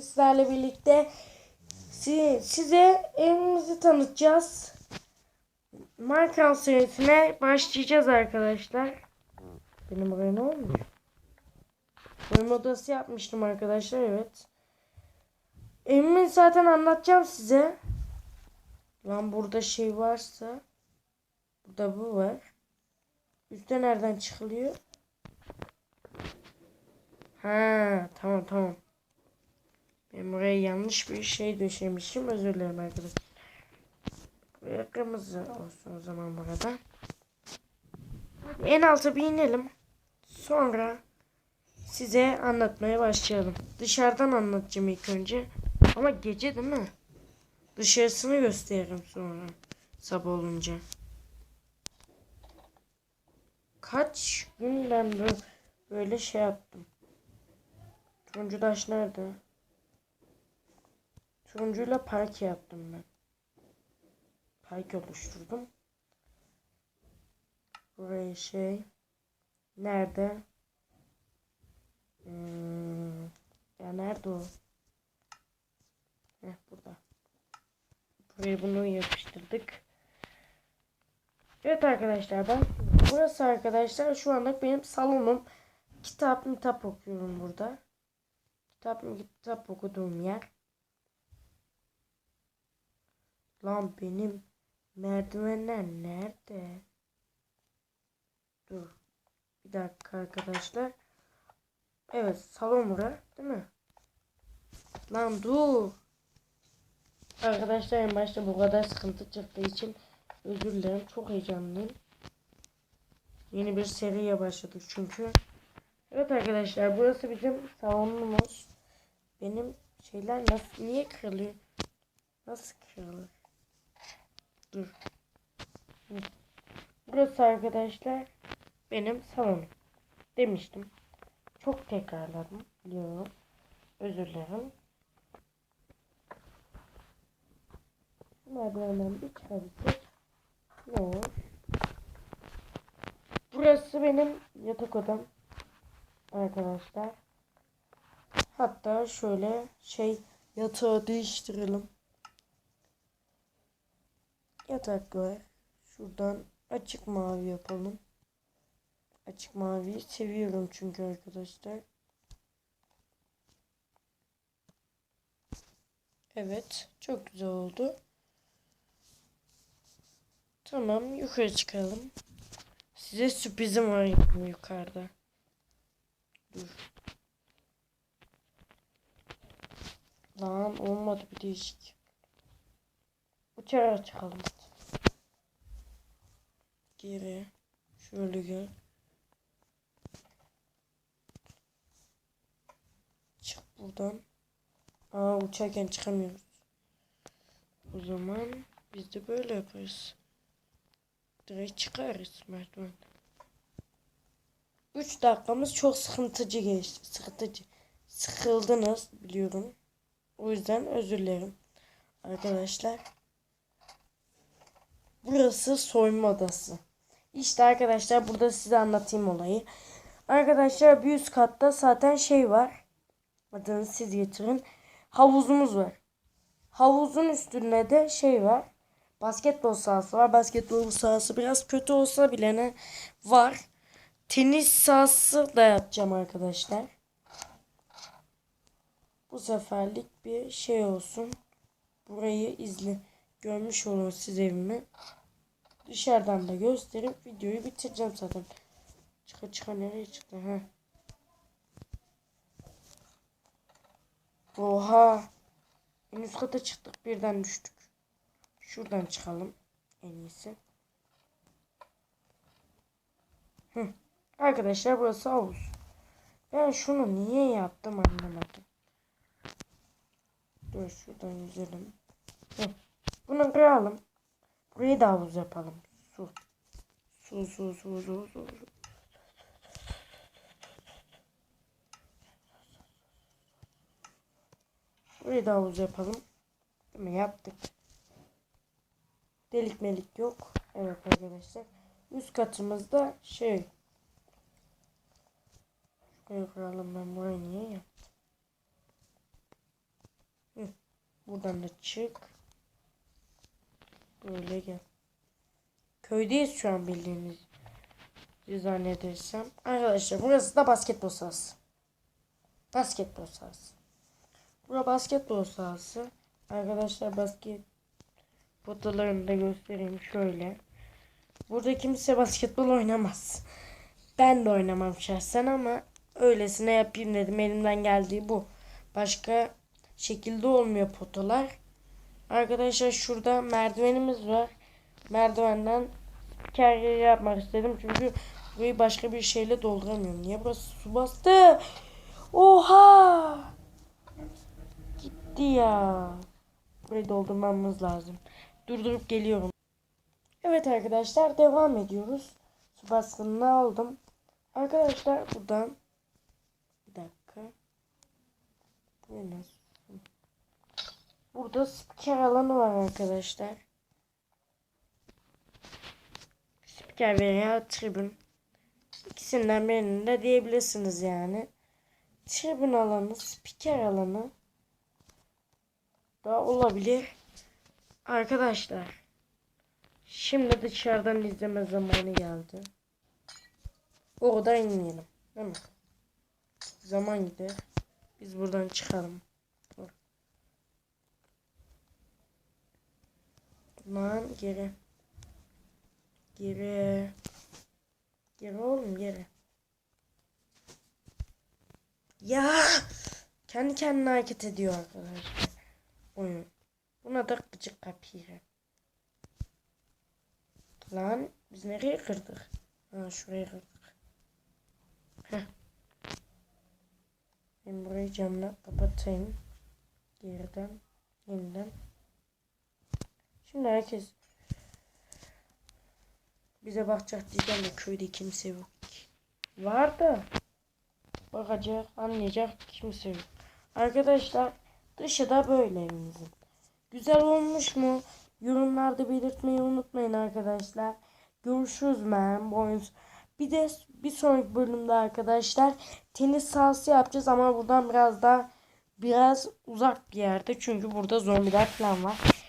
Sizlerle birlikte si- size evimizi tanıtacağız. Minecraft serisine başlayacağız arkadaşlar. Benim buraya ne olmuş? Oyun odası yapmıştım arkadaşlar evet. Evimi zaten anlatacağım size. Lan burada şey varsa burada bu var. Üste nereden çıkılıyor? Ha tamam tamam. Ben buraya yanlış bir şey döşemişim. Özür dilerim arkadaşlar. Buraya kırmızı olsun o zaman burada. En alta bir inelim. Sonra size anlatmaya başlayalım. Dışarıdan anlatacağım ilk önce. Ama gece değil mi? Dışarısını gösteririm sonra. Sabah olunca. Kaç gün ben bö- böyle şey yaptım. Turuncu taş nerede? Turuncuyla park yaptım ben. Park oluşturdum. Buraya şey. Nerede? Hmm, ya nerede o? Heh burada. Buraya bunu yapıştırdık. Evet arkadaşlar ben burası arkadaşlar şu anda benim salonum. Kitap kitap okuyorum burada. Kitap kitap okuduğum yer. Lan benim merdivenler nerede? Dur. Bir dakika arkadaşlar. Evet salon bura değil mi? Lan dur. Arkadaşlar en başta bu kadar sıkıntı çıktığı için özür dilerim. Çok heyecanlıyım. Yeni bir seriye başladık çünkü. Evet arkadaşlar burası bizim salonumuz. Benim şeyler nasıl niye kırılıyor? Nasıl kırılır? Dur. Burası arkadaşlar benim salonum. Demiştim. Çok tekrarladım. Biliyorum. Özür dilerim. Merdivenden bir çıkabilsek. Ne olur? Burası benim yatak odam. Arkadaşlar. Hatta şöyle şey yatağı değiştirelim. Yatak var. Şuradan açık mavi yapalım. Açık maviyi seviyorum çünkü arkadaşlar. Evet. Çok güzel oldu. Tamam. Yukarı çıkalım. Size sürprizim var yukarıda. Dur. Lan olmadı bir değişik. Uçarak çıkalım. Geri. Şöyle gel. Çık buradan. Aa uçarken çıkamıyoruz. O zaman biz de böyle yaparız. Direkt çıkarız merdiven. 3 dakikamız çok sıkıntıcı geçti. Sıkıntıcı. Sıkıldınız biliyorum. O yüzden özür dilerim. Arkadaşlar. Burası soyunma odası. İşte arkadaşlar burada size anlatayım olayı. Arkadaşlar bir üst katta zaten şey var. Adını siz getirin. Havuzumuz var. Havuzun üstünde de şey var. Basketbol sahası var. Basketbol sahası biraz kötü olsa bile ne var. Tenis sahası da yapacağım arkadaşlar. Bu seferlik bir şey olsun. Burayı izle. Görmüş olun siz evimi. Dışarıdan da gösterip videoyu bitireceğim zaten. Çıka çıka nereye çıktı ha? Oha. En üst kata çıktık birden düştük. Şuradan çıkalım en iyisi. Hı. Arkadaşlar burası havuz. Ben şunu niye yaptım anlamadım. Dur şuradan yüzelim. Hı. Bunu kıralım. Burayı da havuz yapalım. Su. Su su su su su. su. Burayı da havuz yapalım. Değil mi? Yaptık. Delik melik yok. Evet arkadaşlar. Üst katımızda şey. Şuraya kuralım ben burayı niye yaptım? Buradan da çık. Böyle gel. Köydeyiz şu an bildiğiniz. Zannedersem. Arkadaşlar burası da basketbol sahası. Basketbol sahası. Burası basketbol sahası. Arkadaşlar basket fotolarını da göstereyim şöyle. Burada kimse basketbol oynamaz. Ben de oynamam şahsen ama öylesine yapayım dedim. Elimden geldiği bu. Başka şekilde olmuyor potalar. Arkadaşlar şurada merdivenimiz var. Merdivenden carrier yapmak istedim. Çünkü burayı başka bir şeyle dolduramıyorum. Niye burası su bastı? Oha! Gitti ya. Burayı doldurmamız lazım. Durdurup geliyorum. Evet arkadaşlar devam ediyoruz. Su baskınını aldım. Arkadaşlar buradan bir dakika. Bu nasıl? Burada spiker alanı var arkadaşlar. Spiker veya tribün. İkisinden birini de diyebilirsiniz yani. Tribün alanı, spiker alanı da olabilir. Arkadaşlar. Şimdi dışarıdan izleme zamanı geldi. Orada inmeyelim. Değil mi? Zaman gider. Biz buradan çıkalım. Dur. Lan geri. Geri. Geri oğlum geri. Ya! Kendi kendine hareket ediyor arkadaşlar. Oyun. Buna da gıcık kapıyı. Lan biz nereye kırdık? Ha şuraya kırdık. Heh. Ben burayı camla kapatayım. Geriden. Yeniden. Şimdi herkes bize bakacak diyeceğim de köyde kimse yok. Var da bakacak, anlayacak kimse yok. Arkadaşlar dışı da böyle evimizin. Güzel olmuş mu? Yorumlarda belirtmeyi unutmayın arkadaşlar. Görüşürüz ben boyunuz. Bir de bir sonraki bölümde arkadaşlar tenis sahası yapacağız ama buradan biraz daha biraz uzak bir yerde çünkü burada zombiler falan var.